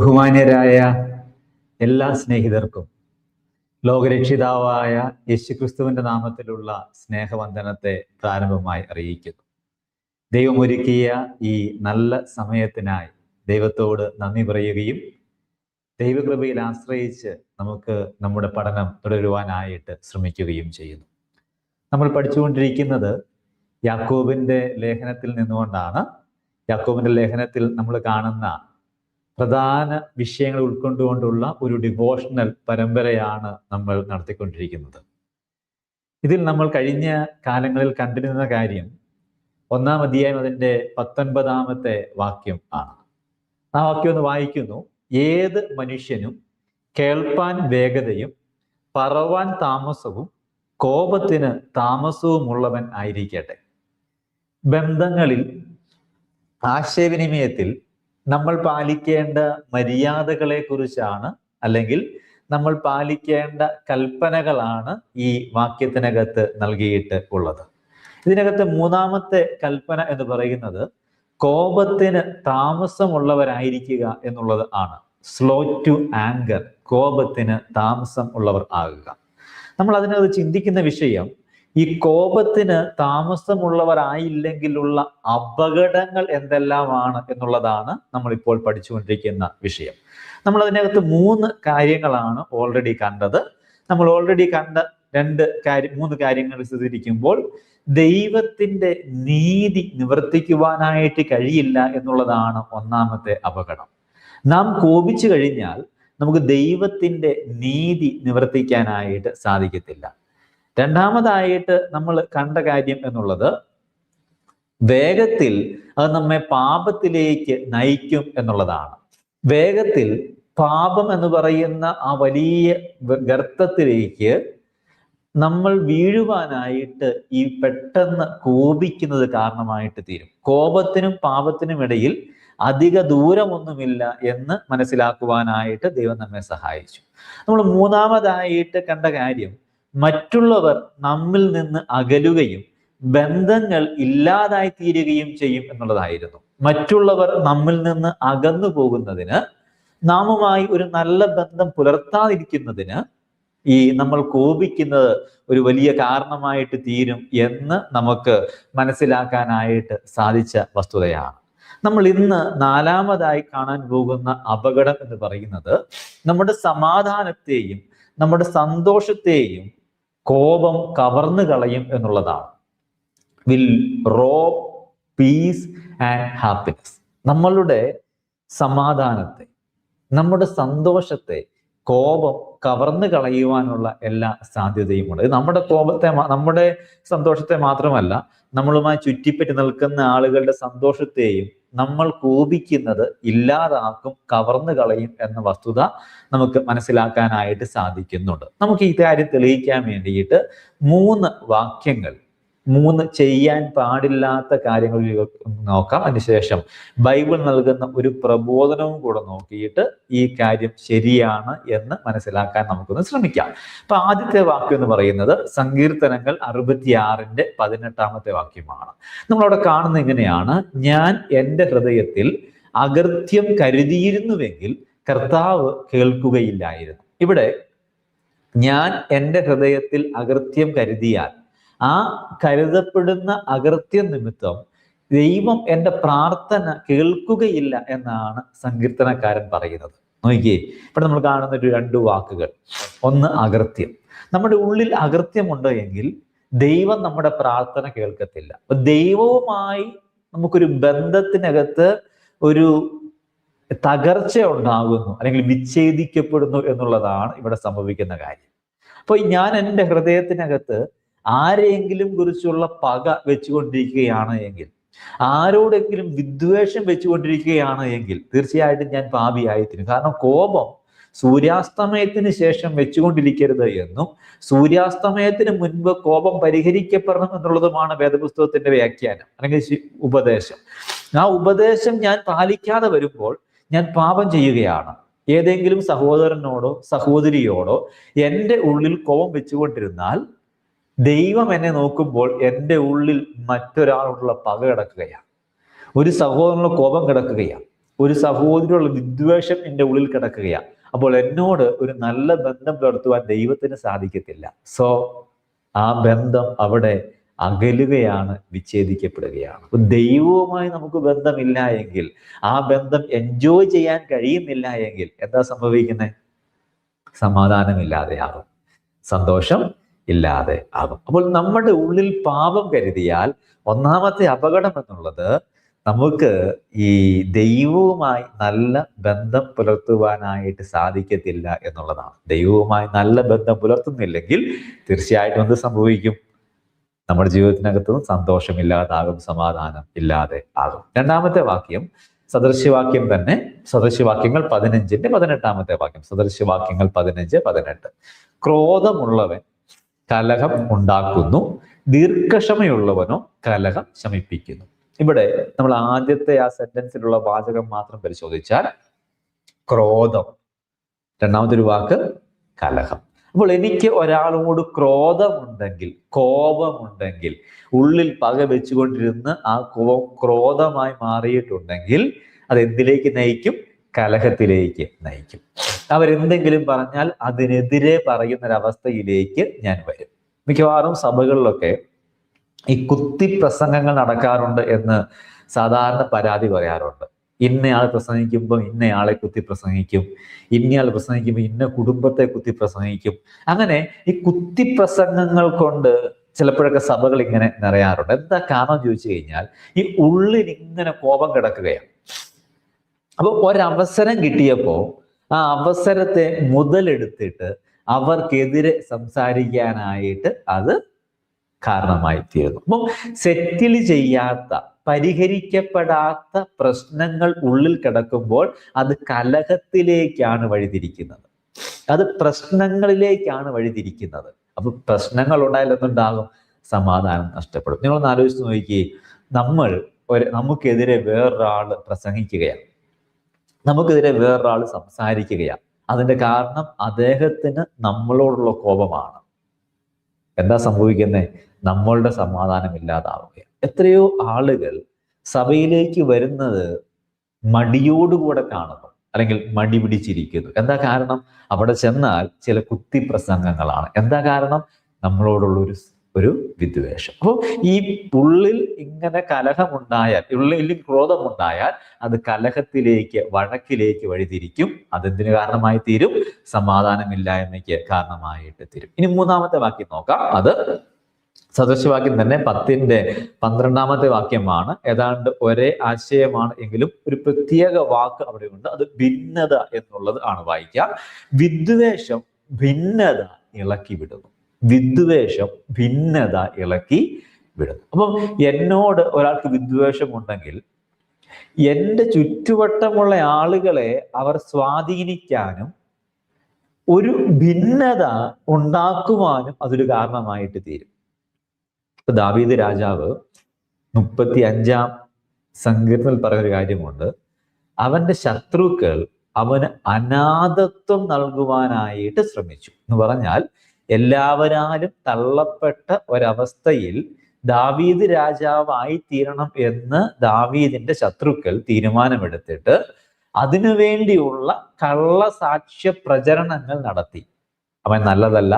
ബഹുമാന്യരായ എല്ലാ സ്നേഹിതർക്കും ലോകരക്ഷിതാവായ യേശുക്രിസ്തുവിന്റെ നാമത്തിലുള്ള സ്നേഹവന്ദനത്തെ പ്രാരംഭമായി അറിയിക്കുന്നു. ദൈവമൊരുക്കിയ ഈ നല്ല സമയത്തിനായി ദൈവത്തോട് നന്ദി പറയുകയും ദൈവകൃപയിൽ ആശ്രയിച്ച് നമുക്ക് നമ്മുടെ പഠനം തുടരുവാനായിട്ട് ശ്രമിക്കുകയും ചെയ്യുന്നു. നമ്മൾ പഠിച്ചുകൊണ്ടിരിക്കുന്നത് യാക്കോബിന്റെ ലേഖനത്തിൽ നിന്നുകൊണ്ടാണ്. യാക്കോബിന്റെ ലേഖനത്തിൽ നമ്മൾ കാണുന്ന പ്രധാന വിഷയങ്ങൾ ഉൾക്കൊണ്ടുകൊണ്ടുള്ള ഒരു ഡിവോഷണൽ പരമ്പരയാണ് നമ്മൾ നടത്തിക്കൊണ്ടിരിക്കുന്നത്. ഇതിൽ നമ്മൾ കഴിഞ്ഞ കാലങ്ങളിൽ കണ്ടിരുന്ന കാര്യം ഒന്നാം അധ്യായം അതിന്റെ പത്തൊൻപതാമത്തെ വാക്യം ആണ്. ആ വാക്യം ഒന്ന് വായിക്കുന്നു. ഏത് മനുഷ്യനും കേൾപ്പാൻ വേഗതയും പറവാൻ താമസവും കോപത്തിന് താമസവുമുള്ളവൻ ആയിരിക്കട്ടെ. ബന്ധങ്ങളിൽ ആശയവിനിമയത്തിൽ നമ്മൾ പാലിക്കേണ്ട മര്യാദകളെ കുറിച്ചാണ് അല്ലെങ്കിൽ നമ്മൾ പാലിക്കേണ്ട കൽപ്പനകളാണ് ഈ വാക്യത്തിനകത്ത് നൽകിയിട്ട് ഉള്ളത്. ഇതിനകത്ത് മൂന്നാമത്തെ കൽപ്പന എന്ന് പറയുന്നത് കോപത്തിന് താമസമുള്ളവരായിരിക്കുക എന്നുള്ളത് ആണ്. സ്ലോ ടു ആങ്കർ കോപത്തിന് താമസം ഉള്ളവർ ആകുക. നമ്മൾ അതിനകത്ത് ചിന്തിക്കുന്ന വിഷയം ഈ കോപത്തിന് താമസമുള്ളവരായില്ലെങ്കിലുള്ള അപകടങ്ങൾ എന്തെല്ലാമാണ് എന്നുള്ളതാണ് നമ്മളിപ്പോൾ പഠിച്ചുകൊണ്ടിരിക്കുന്ന വിഷയം. നമ്മൾ അതിനകത്ത് മൂന്ന് കാര്യങ്ങളാണ് ഓൾറെഡി കണ്ടത്. നമ്മൾ ഓൾറെഡി കണ്ട രണ്ട് കാര്യം മൂന്ന് കാര്യങ്ങൾ സ്ഥിതിരിക്കുമ്പോൾ ദൈവത്തിന്റെ നീതി നിവർത്തിക്കുവാനായിട്ട് കഴിയില്ല എന്നുള്ളതാണ് ഒന്നാമത്തെ അപകടം. നാം കോപിച്ചു കഴിഞ്ഞാൽ നമുക്ക് ദൈവത്തിന്റെ നീതി നിവർത്തിക്കാനായിട്ട് സാധിക്കത്തില്ല. രണ്ടാമതായിട്ട് നമ്മൾ കണ്ട കാര്യം എന്നുള്ളത് വേഗത്തിൽ അത് നമ്മെ പാപത്തിലേക്ക് നയിക്കും എന്നുള്ളതാണ്. വേഗത്തിൽ പാപം എന്ന് പറയുന്ന ആ വലിയ ഗർത്തത്തിലേക്ക് നമ്മൾ വീഴുവാനായിട്ട് ഈ പെട്ടെന്ന് കോപിക്കുന്നത് കാരണമായിട്ട് തീരും. കോപത്തിനും പാപത്തിനും ഇടയിൽ അധിക ദൂരമൊന്നുമില്ല എന്ന് മനസ്സിലാക്കുവാനായിട്ട് ദൈവം നമ്മെ സഹായിച്ചു. നമ്മൾ മൂന്നാമതായിട്ട് കണ്ട കാര്യം മറ്റുള്ളവർ നമ്മിൽ നിന്ന് അകലുകയും ബന്ധങ്ങൾ ഇല്ലാതായി തീരുകയും ചെയ്യും എന്നുള്ളതായിരുന്നു. മറ്റുള്ളവർ നമ്മിൽ നിന്ന് അകന്നു പോകുന്നതിന് നാമുമായി ഒരു നല്ല ബന്ധം പുലർത്താതിരിക്കുന്നതിന് ഈ നമ്മൾ കോപിക്കുന്നത് ഒരു വലിയ കാരണമായിട്ട് തീരും എന്ന് നമുക്ക് മനസ്സിലാക്കാനായിട്ട് സാധിച്ച വസ്തുതയാണ്. നമ്മൾ ഇന്ന് നാലാമതായി കാണാൻ പോകുന്ന അപകടം എന്ന് പറയുന്നത് നമ്മുടെ സമാധാനത്തെയും നമ്മുടെ സന്തോഷത്തെയും കോപം കവർന്നു കളയും എന്നുള്ളതാണ്. Will rob peace and happiness നമ്മളുടെ സമാധാനത്തെ നമ്മുടെ സന്തോഷത്തെ കോപം കവർന്നു കളയുവാനുള്ള എല്ലാ സാധ്യതയുമുണ്ട്. നമ്മുടെ കോപത്തെ നമ്മുടെ സന്തോഷത്തെ മാത്രമല്ല നമ്മളുമായി ചുറ്റിപ്പറ്റി നിൽക്കുന്ന ആളുകളുടെ സന്തോഷത്തെയും നമ്മൾ കോപിക്കുന്നത് ഇല്ലാതാക്കും കവർന്നു കളയും എന്ന വസ്തുത നമുക്ക് മനസ്സിലാക്കാനായിട്ട് സാധിക്കുന്നുണ്ട്. നമുക്ക് ഈ കാര്യം തെളിയിക്കാൻ വേണ്ടിയിട്ട് മൂന്ന് വാക്യങ്ങൾ മൂന്ന് ചെയ്യാൻ പാടില്ലാത്ത കാര്യങ്ങൾ നോക്കാം. അതിനുശേഷം ബൈബിൾ നൽകുന്ന ഒരു പ്രബോധനവും കൂടെ നോക്കിയിട്ട് ഈ കാര്യം ശരിയാണ് എന്ന് മനസ്സിലാക്കാൻ നമുക്കൊന്ന് ശ്രമിക്കാം. അപ്പൊ ആദ്യത്തെ വാക്യം എന്ന് പറയുന്നത് സങ്കീർത്തനങ്ങൾ അറുപത്തിയാറിന്റെ പതിനെട്ടാമത്തെ വാക്യമാണ്. നമ്മളവിടെ കാണുന്ന ഇങ്ങനെയാണ്. ഞാൻ എന്റെ ഹൃദയത്തിൽ അകൃത്യം കരുതിയിരുന്നുവെങ്കിൽ കർത്താവ് കേൾക്കുകയില്ലായിരുന്നു. ഇവിടെ ഞാൻ എന്റെ ഹൃദയത്തിൽ അകൃത്യം കരുതിയാൽ ആ കരുതപ്പെടുന്ന അകൃത്യം നിമിത്തം ദൈവം എന്റെ പ്രാർത്ഥന കേൾക്കുകയില്ല എന്നാണ് സങ്കീർത്തനക്കാരൻ പറയുന്നത്. നോക്കിയേ ഇവിടെ നമ്മൾ കാണുന്ന ഒരു രണ്ട് വാക്കുകൾ. ഒന്ന് അകൃത്യം. നമ്മുടെ ഉള്ളിൽ അകൃത്യമുണ്ട് എങ്കിൽ ദൈവം നമ്മുടെ പ്രാർത്ഥന കേൾക്കത്തില്ല. അപ്പൊ ദൈവവുമായി നമുക്കൊരു ബന്ധത്തിനകത്ത് ഒരു തകർച്ച ഉണ്ടാകുന്നു അല്ലെങ്കിൽ വിച്ഛേദിക്കപ്പെടുന്നു എന്നുള്ളതാണ് ഇവിടെ സംഭവിക്കുന്ന കാര്യം. അപ്പൊ ഞാൻ എന്റെ ഹൃദയത്തിനകത്ത് ആരെയെങ്കിലും കുറിച്ചുള്ള പക വെച്ചുകൊണ്ടിരിക്കുകയാണ് എങ്കിൽ ആരോടെങ്കിലും വിദ്വേഷം വെച്ചുകൊണ്ടിരിക്കുകയാണ് എങ്കിൽ തീർച്ചയായിട്ടും ഞാൻ പാപിയായിത്തീരും. കാരണം കോപം സൂര്യാസ്തമയത്തിന് ശേഷം വെച്ചുകൊണ്ടിരിക്കരുത് എന്നും സൂര്യാസ്തമയത്തിന് മുൻപ് കോപം പരിഹരിക്കപ്പെടണം എന്നുള്ളതുമാണ് വേദപുസ്തകത്തിന്റെ വ്യാഖ്യാനം അല്ലെങ്കിൽ ഉപദേശം. ആ ഉപദേശം ഞാൻ പാലിക്കാതെ വരുമ്പോൾ ഞാൻ പാപം ചെയ്യുകയാണ്. ഏതെങ്കിലും സഹോദരനോടോ സഹോദരിയോടോ എന്റെ ഉള്ളിൽ കോപം വെച്ചുകൊണ്ടിരുന്നാൽ ദൈവം എന്നെ നോക്കുമ്പോൾ എന്റെ ഉള്ളിൽ മറ്റൊരാളുള്ള പക കിടക്കുകയാണ്. ഒരു സഹോദരനുള്ള കോപം കിടക്കുകയാണ്. ഒരു സഹോദരിയുള്ള വിദ്വേഷം എന്റെ ഉള്ളിൽ കിടക്കുകയാണ്. അപ്പോൾ എന്നോട് ഒരു നല്ല ബന്ധം പുലർത്തുവാൻ ദൈവത്തിന് സാധിക്കത്തില്ല. സോ ആ ബന്ധം അവിടെ അകലുകയാണ് വിച്ഛേദിക്കപ്പെടുകയാണ്. ദൈവവുമായി നമുക്ക് ബന്ധമില്ല എങ്കിൽ ആ ബന്ധം എൻജോയ് ചെയ്യാൻ കഴിയുന്നില്ല എങ്കിൽ എന്താ സംഭവിക്കുന്നത് സമാധാനമില്ലാതെയാകും. സന്തോഷം ഇല്ലാതെ ആകും അപ്പോൾ നമ്മുടെ ഉള്ളിൽ പാപം കരുതിയാൽ ഒന്നാമത്തെ അപകടം എന്നുള്ളത് നമുക്ക് ഈ ദൈവവുമായി നല്ല ബന്ധം പുലർത്തുവാനായിട്ട് സാധിക്കത്തില്ല എന്നുള്ളതാണ്. ദൈവവുമായി നല്ല ബന്ധം പുലർത്തുന്നില്ലെങ്കിൽ തീർച്ചയായിട്ടും എന്ത് സംഭവിക്കും? നമ്മുടെ ജീവിതത്തിനകത്തും സന്തോഷമില്ലാതാകും സമാധാനം ഇല്ലാതെ ആകും. രണ്ടാമത്തെ വാക്യം സദൃശ്യവാക്യം തന്നെ. സദൃശ്യവാക്യങ്ങൾ പതിനഞ്ചിന്റെ പതിനെട്ടാമത്തെ വാക്യം. സദൃശ്യവാക്യങ്ങൾ പതിനഞ്ച് പതിനെട്ട്. ക്രോധമുള്ളവൻ കലഹം ഉണ്ടാക്കുന്നു. ദീർഘക്ഷമയുള്ളവനോ കലഹം ശമിപ്പിക്കുന്നു. ഇവിടെ നമ്മൾ ആദ്യത്തെ ആ സെന്റൻസിലുള്ള വാചകം മാത്രം പരിശോധിച്ചാൽ ക്രോധം. രണ്ടാമത്തെ ഒരു വാക്ക് കലഹം. അപ്പോൾ എനിക്ക് ഒരാളോട് ക്രോധമുണ്ടെങ്കിൽ കോപമുണ്ടെങ്കിൽ ഉള്ളിൽ പക വെച്ചുകൊണ്ടിരുന്ന് ആ കോപം ക്രോധമായി മാറിയിട്ടുണ്ടെങ്കിൽ അത് എന്തിലേക്ക് നയിക്കും? കലഹത്തിലേക്ക് നയിക്കും. അവരെന്തെങ്കിലും പറഞ്ഞാൽ അതിനെതിരെ പറയുന്നൊരവസ്ഥയിലേക്ക് ഞാൻ വരും. മിക്കവാറും സഭകളിലൊക്കെ ഈ കുത്തി പ്രസംഗങ്ങൾ നടക്കാറുണ്ട് എന്ന് സാധാരണ പരാതി പറയാറുണ്ട്. ഇന്നയാൾ പ്രസംഗിക്കുമ്പോൾ ഇന്നയാളെ കുത്തി പ്രസംഗിക്കും. ഇന്നയാൾ പ്രസംഗിക്കുമ്പോൾ ഇന്ന കുടുംബത്തെ കുത്തി പ്രസംഗിക്കും. അങ്ങനെ ഈ കുത്തി പ്രസംഗങ്ങൾ കൊണ്ട് ചിലപ്പോഴൊക്കെ സഭകൾ ഇങ്ങനെ നിറയാറുണ്ട്. എന്താ കാരണം ചോദിച്ചു കഴിഞ്ഞാൽ ഈ ഉള്ളിൽ ഇങ്ങനെ കോപം കിടക്കുകയാണ്. അപ്പോൾ ഒരവസരം കിട്ടിയപ്പോ ആ അവസരത്തെ മുതലെടുത്തിട്ട് അവർക്കെതിരെ സംസാരിക്കാനായിട്ട് അത് കാരണമായി തീരുന്നു അപ്പം സെറ്റിൽ ചെയ്യാത്ത പരിഹരിക്കപ്പെടാത്ത പ്രശ്നങ്ങൾ ഉള്ളിൽ കിടക്കുമ്പോൾ അത് കലഹത്തിലേക്കാണ് വഴിതിരിക്കുന്നത്. അത് പ്രശ്നങ്ങളിലേക്കാണ് വഴിതിരിക്കുന്നത്. അപ്പൊ പ്രശ്നങ്ങൾ ഉണ്ടായാലൊന്നുണ്ടാകും സമാധാനം നഷ്ടപ്പെടും. നിങ്ങളൊന്ന് ആലോചിച്ച് നോക്കി നമ്മൾ ഒരു നമുക്കെതിരെ വേറൊരാൾ പ്രസംഗിക്കുകയാണ്. നമുക്കെതിരെ വേറൊരാൾ സംസാരിക്കുകയാണ്. അതിന്റെ കാരണം അദ്ദേഹത്തിന് നമ്മളോടുള്ള കോപമാണ്. എന്താ സംഭവിക്കുന്നത് നമ്മളുടെ സമാധാനം ഇല്ലാതാവുകയാണ് എത്രയോ ആളുകൾ സഭയിലേക്ക് വരുന്നത് മടിയോടുകൂടെ കാണുന്നു. അല്ലെങ്കിൽ മടി പിടിച്ചിരിക്കുന്നു. എന്താ കാരണം? അവിടെ ചെന്നാൽ ചില കുത്തിപ്രസംഗങ്ങളാണ്. എന്താ കാരണം? നമ്മളോടുള്ള ഒരു വിദ്വേഷം. അപ്പോൾ ഈ ഉള്ളിൽ ഇങ്ങനെ കലഹമുണ്ടായാൽ ഉള്ളിൽ ക്രോധമുണ്ടായാൽ അത് കലഹത്തിലേക്ക് വഴക്കിലേക്ക് വഴിതിരിക്കും. അതെന്തിനു കാരണമായി തീരും സമാധാനമില്ലായ്മയ്ക്ക് കാരണമായിട്ട് തീരും. ഇനി മൂന്നാമത്തെ വാക്യം നോക്കാം. അത് സദൃശവാക്യം തന്നെ പത്തിന്റെ പന്ത്രണ്ടാമത്തെ വാക്യമാണ്. ഏതാണ്ട് ഒരേ ആശയമാണ് എങ്കിലും ഒരു പ്രത്യേക വാക്ക് അവിടെ ഉണ്ട് അത് ഭിന്നത എന്നുള്ളത് ആണ് വായിക്കുക. വിദ്വേഷം ഭിന്നത ഇളക്കി വിടുന്നു വിദ്വേഷം ഭിന്നത ഇളക്കി വിടുന്നു. അപ്പം എന്നോട് ഒരാൾക്ക് വിദ്വേഷം ഉണ്ടെങ്കിൽ എന്റെ ചുറ്റുവട്ടമുള്ള ആളുകളെ അവർ സ്വാധീനിക്കാനും ഒരു ഭിന്നത ഉണ്ടാക്കുവാനും അതൊരു കാരണമായിട്ട് തീരും. ഇപ്പൊ ദാവീദ് രാജാവ് മുപ്പത്തി അഞ്ചാം സങ്കീർണത്തിൽ പറഞ്ഞൊരു കാര്യമുണ്ട്. അവന്റെ ശത്രുക്കൾ അവന് അനാഥത്വം നൽകുവാനായിട്ട് ശ്രമിച്ചു. എന്ന് പറഞ്ഞാൽ എല്ലാവരാലും തള്ളപ്പെട്ട ഒരവസ്ഥയിൽ ദാവീദ് രാജാവായി തീരണം എന്ന് ദാവീദിന്റെ ശത്രുക്കൾ തീരുമാനമെടുത്തിട്ട് അതിനുവേണ്ടിയുള്ള കള്ളസാക്ഷ്യ പ്രചരണങ്ങൾ നടത്തി. അവൻ നല്ലതല്ല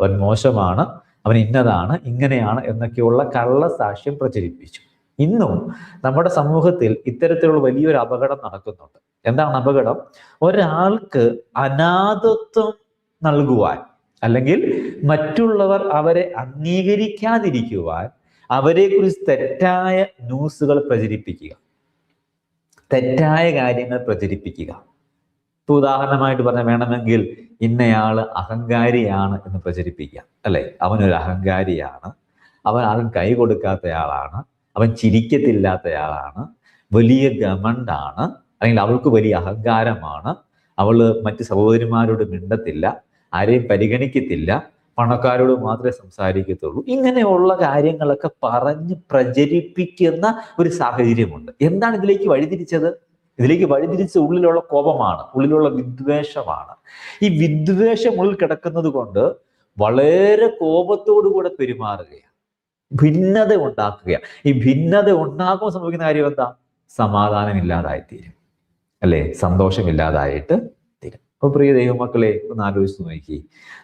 അവൻ മോശമാണ് അവൻ ഇന്നതാണ് ഇങ്ങനെയാണ് എന്നൊക്കെയുള്ള കള്ളസാക്ഷ്യം പ്രചരിപ്പിച്ചു. ഇന്നും നമ്മുടെ സമൂഹത്തിൽ ഇത്തരത്തിലുള്ള വലിയൊരു അപകടം നടക്കുന്നുണ്ട്. എന്താണ് അപകടം? ഒരാൾക്ക് അനാഥത്വം നൽകുവാൻ അല്ലെങ്കിൽ മറ്റുള്ളവർ അവരെ അംഗീകരിക്കാതിരിക്കുവാൻ അവരെക്കുറിച്ച് തെറ്റായ ന്യൂസുകൾ പ്രചരിപ്പിക്കുക. തെറ്റായ കാര്യങ്ങൾ പ്രചരിപ്പിക്കുക. ഇപ്പൊ ഉദാഹരണമായിട്ട് പറഞ്ഞ വേണമെങ്കിൽ ഇന്നയാൾ അഹങ്കാരിയാണ് എന്ന് പ്രചരിപ്പിക്കുക. അല്ലെ? അവനൊരു അഹങ്കാരിയാണ്. അവൻ ആരും കൈ കൊടുക്കാത്തയാളാണ്. അവൻ ചിരിക്കത്തില്ലാത്തയാളാണ്. വലിയ ഗമണ്ടാണ്. അല്ലെങ്കിൽ അവൾക്ക് വലിയ അഹങ്കാരമാണ്. അവൾ മറ്റ് സഹോദരിമാരോട് മിണ്ടത്തില്ല. ആരെയും പരിഗണിക്കത്തില്ല. പണക്കാരോട് മാത്രമേ സംസാരിക്കത്തുള്ളൂ. ഇങ്ങനെയുള്ള കാര്യങ്ങളൊക്കെ പറഞ്ഞ് പ്രചരിപ്പിക്കുന്ന ഒരു സാഹചര്യമുണ്ട്. എന്താണ് ഇതിലേക്ക് വഴിതിരിച്ചത്? ഇതിലേക്ക് വഴിതിരിച്ച ഉള്ളിലുള്ള കോപമാണ്. ഉള്ളിലുള്ള വിദ്വേഷമാണ്. ഈ വിദ്വേഷം ഉള്ളിൽ കിടക്കുന്നത് കൊണ്ട് വളരെ കോപത്തോടുകൂടെ പെരുമാറുകയാണ്. ഭിന്നത ഉണ്ടാക്കുകയാണ്. ഈ ഭിന്നത ഉണ്ടാക്കുമ്പോൾ സംഭവിക്കുന്ന കാര്യം എന്താ? സമാധാനം ഇല്ലാതായിത്തീരും അല്ലേ? സന്തോഷമില്ലാതായിട്ട് അപ്പൊ പ്രിയ ദൈവമക്കളെ ഒന്ന് ആലോചിച്ച് നോക്കി.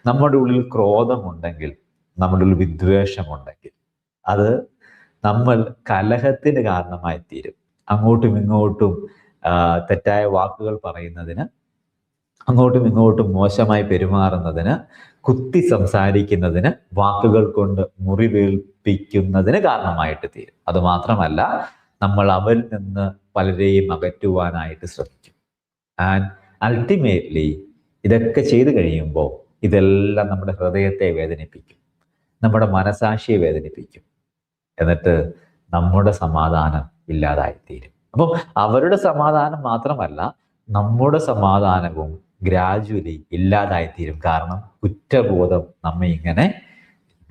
നമ്മുടെ ഉള്ളിൽ ക്രോധമുണ്ടെങ്കിൽ നമ്മുടെ ഉള്ളിൽ വിദ്വേഷമുണ്ടെങ്കിൽ അത് നമ്മൾ കലഹത്തിന് കാരണമായി തീരും. അങ്ങോട്ടും ഇങ്ങോട്ടും തെറ്റായ വാക്കുകൾ പറയുന്നതിന് അങ്ങോട്ടും ഇങ്ങോട്ടും മോശമായി പെരുമാറുന്നതിന് കുത്തി സംസാരിക്കുന്നതിന് വാക്കുകൾ കൊണ്ട് മുറിവേൽപ്പിക്കുന്നതിന് കാരണമായിട്ട് തീരും. അത് മാത്രമല്ല നമ്മൾ അവരിൽ നിന്ന് പലരെയും അകറ്റുവാനായിട്ട് ശ്രമിക്കും. ആൻഡ് അൾട്ടിമേറ്റ്ലി ഇതൊക്കെ ചെയ്തു കഴിയുമ്പോൾ ഇതെല്ലാം നമ്മുടെ ഹൃദയത്തെ വേദനിപ്പിക്കും. നമ്മുടെ മനസാക്ഷിയെ വേദനിപ്പിക്കും. എന്നിട്ട് നമ്മുടെ സമാധാനം ഇല്ലാതായിത്തീരും. അപ്പം അവരുടെ സമാധാനം മാത്രമല്ല നമ്മുടെ സമാധാനവും ഗ്രാജുവലി ഇല്ലാതായിത്തീരും. കാരണം കുറ്റബോധം നമ്മെ ഇങ്ങനെ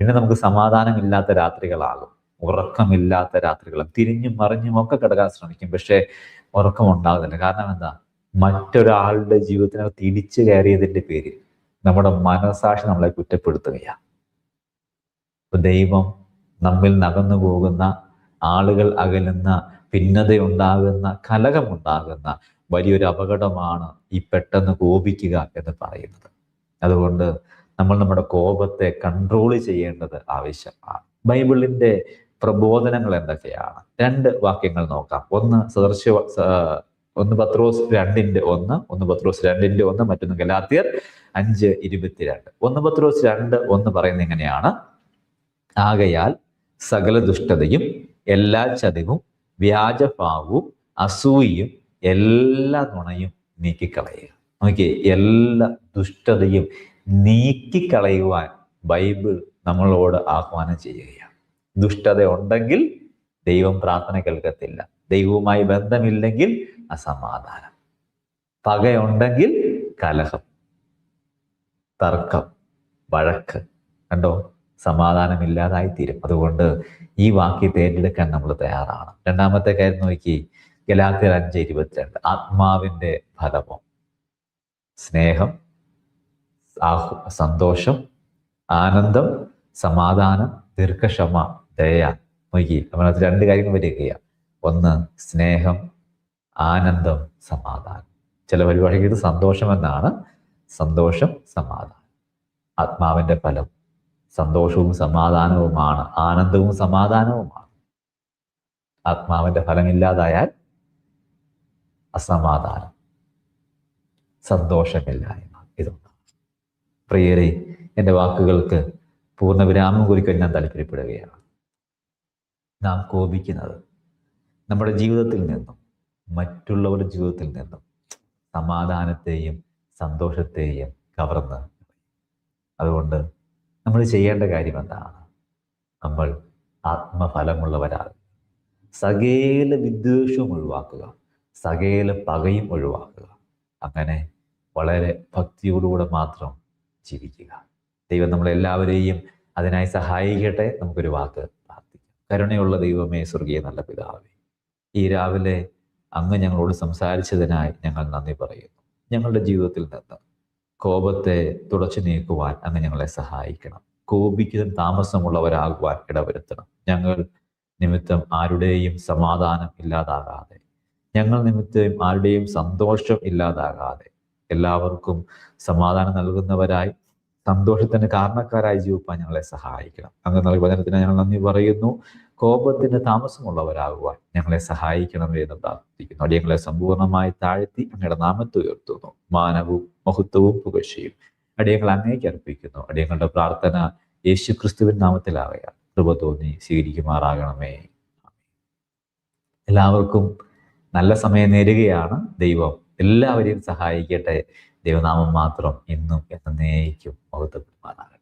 പിന്നെ നമുക്ക് സമാധാനമില്ലാത്ത രാത്രികളാകും. ഉറക്കമില്ലാത്ത രാത്രികളും തിരിഞ്ഞും മറിഞ്ഞും ഒക്കെ കിടക്കാൻ ശ്രമിക്കും. പക്ഷേ ഉറക്കം ഉണ്ടാകുന്നില്ല കാരണം എന്താ? മറ്റൊരാളുടെ ജീവിതത്തിനകത്ത് തിരിച്ചു കയറിയതിന്റെ പേരിൽ നമ്മുടെ മനസാക്ഷി നമ്മളെ കുറ്റപ്പെടുത്തുകയാണ് അപ്പൊ ദൈവം നമ്മിൽ നകന്നു പോകുന്ന ആളുകൾ അകലുന്ന ഭിന്നതയുണ്ടാകുന്ന കലഹമുണ്ടാകുന്ന വലിയൊരു അപകടമാണ് ഈ പെട്ടെന്ന് കോപിക്കുക എന്ന് പറയുന്നത്. അതുകൊണ്ട് നമ്മൾ നമ്മുടെ കോപത്തെ കൺട്രോൾ ചെയ്യേണ്ടത് ആവശ്യമാണ്. ബൈബിളിന്റെ പ്രബോധനങ്ങൾ എന്തൊക്കെയാണ്? രണ്ട് വാക്യങ്ങൾ നോക്കാം. ഒന്ന് സദർശ സ- ഒന്ന് പത്രോസ് രണ്ടിന്റെ ഒന്ന് ഒന്ന് പത്രോസ് രണ്ടിന്റെ ഒന്ന് മറ്റൊന്ന് ഗലാത്തിയർ അഞ്ച് ഇരുപത്തിരണ്ട്. ഒന്ന് പത്രോസ് രണ്ട് ഒന്ന് പറയുന്നത് ഇങ്ങനെയാണ് ആകയാൽ സകല ദുഷ്ടതയും എല്ലാ ചതിവും വ്യാജഭാവവും അസൂയയും എല്ലാ നുണയും നീക്കിക്കളയുക. നോക്കിയേ എല്ലാ ദുഷ്ടതയും നീക്കിക്കളയുവാൻ ബൈബിൾ നമ്മളോട് ആഹ്വാനം ചെയ്യുകയാണ്. ദുഷ്ടത ഉണ്ടെങ്കിൽ ദൈവം പ്രാർത്ഥന കേൾക്കത്തില്ല. ദൈവവുമായി ബന്ധമില്ലെങ്കിൽ അസമാധാനം. പകയുണ്ടെങ്കിൽ കലഹം തർക്കം വഴക്ക് കണ്ടോ? സമാധാനമില്ലാതായി തീരും അതുകൊണ്ട് ഈ വാക്യത്തെ ഏറ്റെടുക്കാൻ നമ്മൾ തയ്യാറാണ്. രണ്ടാമത്തെ കാര്യം നോക്കി. ഗലാത്തിയർ അഞ്ച് ഇരുപത്തിരണ്ട്. ആത്മാവിന്റെ ഫലമോ സ്നേഹം സന്തോഷം ആനന്ദം സമാധാനം ദീർഘക്ഷമ ദയ. നോക്കി. അവനകത്ത് രണ്ട് കാര്യങ്ങൾ വരികയാണ് ഒന്ന് സ്നേഹം ആനന്ദം സമാധാനം. ചില പരിപാടിക്ക് ഇത് സന്തോഷം എന്നാണ്. സന്തോഷം സമാധാനം. ആത്മാവിന്റെ ഫലം സന്തോഷവും സമാധാനവുമാണ്. ആനന്ദവും സമാധാനവുമാണ്. ആത്മാവിന്റെ ഫലമില്ലാതായാൽ അസമാധാനം സന്തോഷമില്ലായ്മ ഇതുണ്ട് പ്രിയരെ എന്റെ വാക്കുകൾക്ക് പൂർണ വിരാമം കുറിക്കാൻ ഞാൻ താല്പര്യപ്പെടുകയാണ്. നാം കോപിക്കുന്നത് നമ്മുടെ ജീവിതത്തിൽ നിന്നും മറ്റുള്ളവരുടെ ജീവിതത്തിൽ നിന്നും സമാധാനത്തെയും സന്തോഷത്തെയും കവർന്ന് അതുകൊണ്ട് നമ്മൾ ചെയ്യേണ്ട കാര്യം എന്താണ്? നമ്മൾ ആത്മഫലമുള്ളവരാകുക സകേല വിദ്വേഷവും ഒഴിവാക്കുക. സകേല പകയും ഒഴിവാക്കുക. അങ്ങനെ വളരെ ഭക്തിയോടുകൂടെ മാത്രം ജീവിക്കുക. ദൈവം നമ്മളെല്ലാവരെയും അതിനായി സഹായിക്കട്ടെ. നമുക്കൊരു വാക്ക് പ്രാർത്ഥിക്കാം. കരുണയുള്ള ദൈവമേ സ്വർഗീയ നല്ല പിതാവേ ഈ രാവിലെ അങ്ങ് ഞങ്ങളോട് സംസാരിച്ചതിനായി ഞങ്ങൾ നന്ദി പറയുന്നു. ഞങ്ങളുടെ ജീവിതത്തിൽ നിന്ന് കോപത്തെ തുടച്ചു നീക്കുവാൻ അങ്ങ് ഞങ്ങളെ സഹായിക്കണം. കോപിക്കുന്ന താമസമുള്ളവരാകുവാൻ ഇടവരുത്തണം. ഞങ്ങൾ നിമിത്തം ആരുടെയും സമാധാനം ഇല്ലാതാകാതെ ഞങ്ങൾ നിമിത്തം ആരുടെയും സന്തോഷം ഇല്ലാതാകാതെ എല്ലാവർക്കും സമാധാനം നൽകുന്നവരായി സന്തോഷത്തിന് കാരണക്കാരായി ജീവിപ്പാൻ ഞങ്ങളെ സഹായിക്കണം. അങ്ങനെ നൽകിയ വചനത്തിന് ഞങ്ങൾ നന്ദി പറയുന്നു. കോപത്തിന് താമസമുള്ളവരാകുവാൻ ഞങ്ങളെ സഹായിക്കണമേ എന്ന് പ്രാർത്ഥിക്കുന്നു. അടിയങ്ങളെ സമ്പൂർണമായി താഴ്ത്തി അങ്ങയുടെ നാമത്തെ ഉയർത്തുന്നു. മാനവും മഹത്വവും പുകഴ്ചയും അടിയങ്ങൾ അങ്ങേക്ക് അർപ്പിക്കുന്നു. അടിയങ്ങളുടെ പ്രാർത്ഥന യേശു ക്രിസ്തുവിൻ നാമത്തിലാകയാൽ കൃപ തോന്നി സ്വീകരിക്കുമാറാകണമേ. എല്ലാവർക്കും നല്ല സമയം നേരുകയാണ്. ദൈവം എല്ലാവരെയും സഹായിക്കട്ടെ. ദൈവനാമം മാത്രം ഇന്നും എന്നേക്കും മഹത്വപ്പെടുമാറാകട്ടെ.